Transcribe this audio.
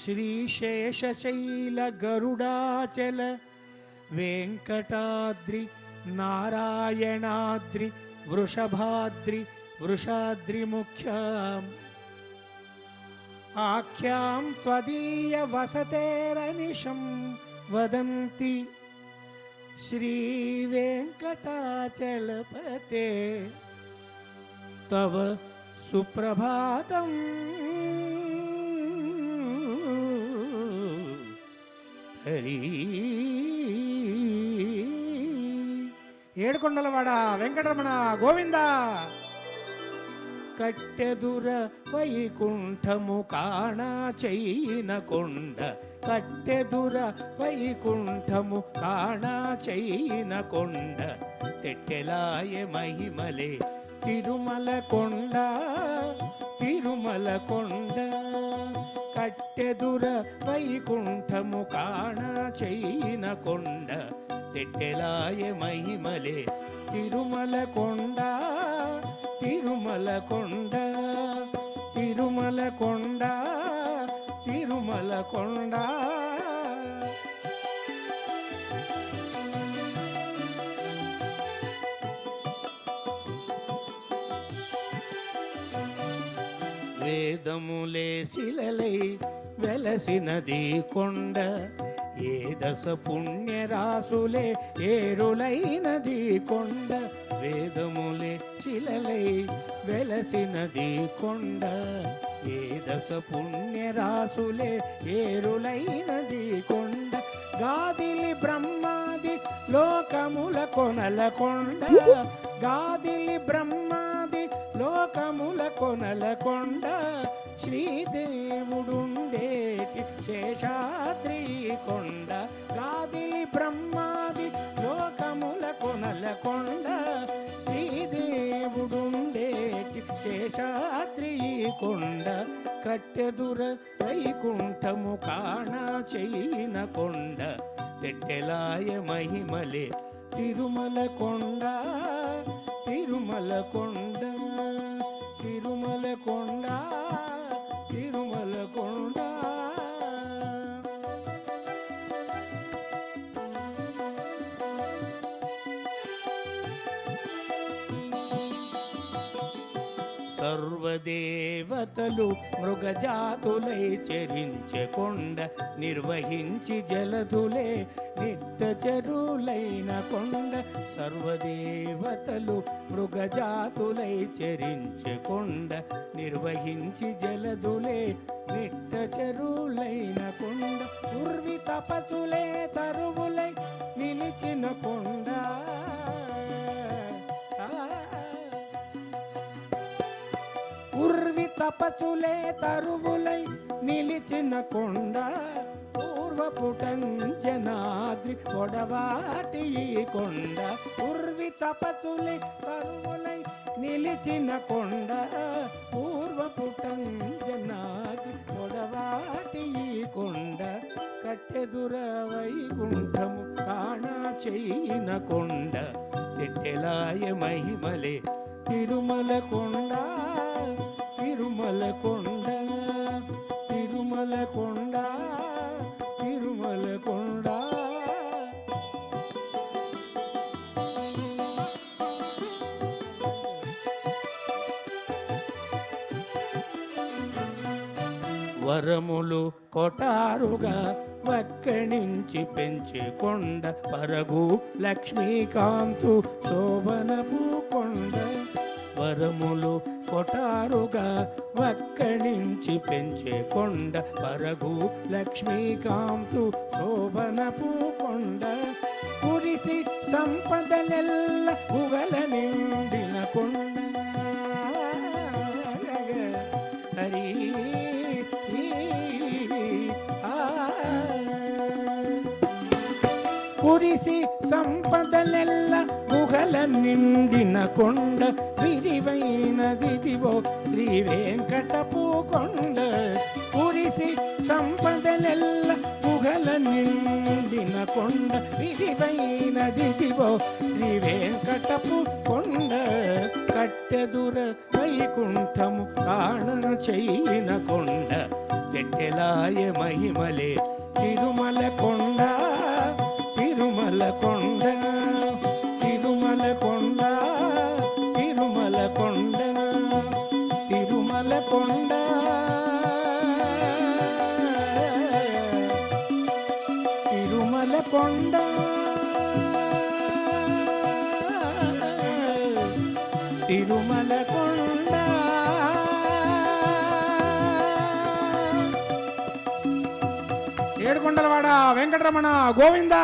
श्रीशेषशैलगरुडाचल वेङ्कटाद्रि नारायणाद्रि वृषभाद्रि वृषाद्रिमुख्याम् आख्यां त्वदीयवसतेरनिशं वदन्ति श्रीवेङ्कटाचलपते వదంతి శ్రీ తవ సుప్రభాతం. హరి. ఏడుకొండలవాడ వెంకటరమణ గోవింద. కట్టెదుర వైకుంఠము కాణా చైన కొండ. కట్టెదుర వైకుంఠము కాణా చైన కొండ. తెట్టెలాయ మహిమలే తిరుమల కొండ తిరుమల కొండ కట్టెదుర వైకుంఠము కాణ చైన కొండ తెట్టెలాయ మహిమలే. తిరుమల కొండ తిరుమల కొండ తిరుమల కొండ తిరుమల కొండ. వేదములే శిలలై వెలసినది కొండ ఏ దశ పుణ్యరాసులే ఏరులైనది కొండ. వేదములే శిలలై వెలసినది కొండ ఏ దశ పుణ్యరాసులే ఏరులైనది కొండ. గాదిలి బ్రహ్మాది లోకముల కొనల కొండ గాదిలి బ్రహ్మ లోకముల కొనల కొండ శ్రీదేవుడుండేటి శేషాద్రి కొండ. గాదిలి బ్రహ్మాది లోకముల కొనల కొండ శ్రీదేవుడుండేటి శేషాద్రి కొండ. కట్టెదుర వైకుంఠము కాణ చెయ్యిన కొండ. తెట్టెలాయ మహిమలే తిరుమల కొండ తిరుమల కొండ. సర్వదేవతలు మృగజాతులై చెరించె కొండ నిర్వహించి జలధులే నిట్ట చెరువులైన కొండ. సర్వదేవతలు మృగజాతులై చెరించె కొండ నిర్వహించి జలధులే నిట్ట చెరువులైన కొండ. ఉర్వి తపసులే తరువులై నిలిచిన కొండ. తపసులే తరువులై నిలిచిన కొండ పూర్వపుటంజనాద్రి పొడవాటి కొండ. ఉర్వి తపసులే తరువులై నిలిచిన కొండ పూర్వపుటంజనాద్రి పొడవాటి కొండ. కట్టెదుర వైకుంఠము కాణ చేయిన కొండ. తిట్టెలాయ మహిమలే తిరుమల కొండ. తిరుమల కొండ తిరుమల కొండ తిరుమల కొండ వరములు కొటారుగా వక్కణించి పెంచే కొండ పరగు లక్ష్మీకాంతు శోభనపు కొండ. వరములు కొటారుగా వక్కణించి పెంచే కొండ పరగు లక్ష్మీకాంతు శోభనపు కొండ కురిసి సంపదలెల్ల ఉగల నిండిన కొండ కురిసి సంపదలెల్ల గుహల నిండిన కొండ విరివైనదిదివో శ్రీ వెంకటపూ కొండ కురిసి సంపదలెల్ల గుహల నిండిన కొండ విరివైనదిదివో శ్రీ వెంకటపు కొండ కట్టెదుర వైకుంఠము ప్రాణం చెయ్యిన కొండ గెట్టెలాయ మహిమలే తిరుమల కొండ. తిరుమల కొండ తిరుమల కొండ తిరుమల కొండ తిరుమల కొండ తిరుమల కొండ తిరుమల కొండ ఏడుకొండలవాడ వెంకటరమణ గోవిందా.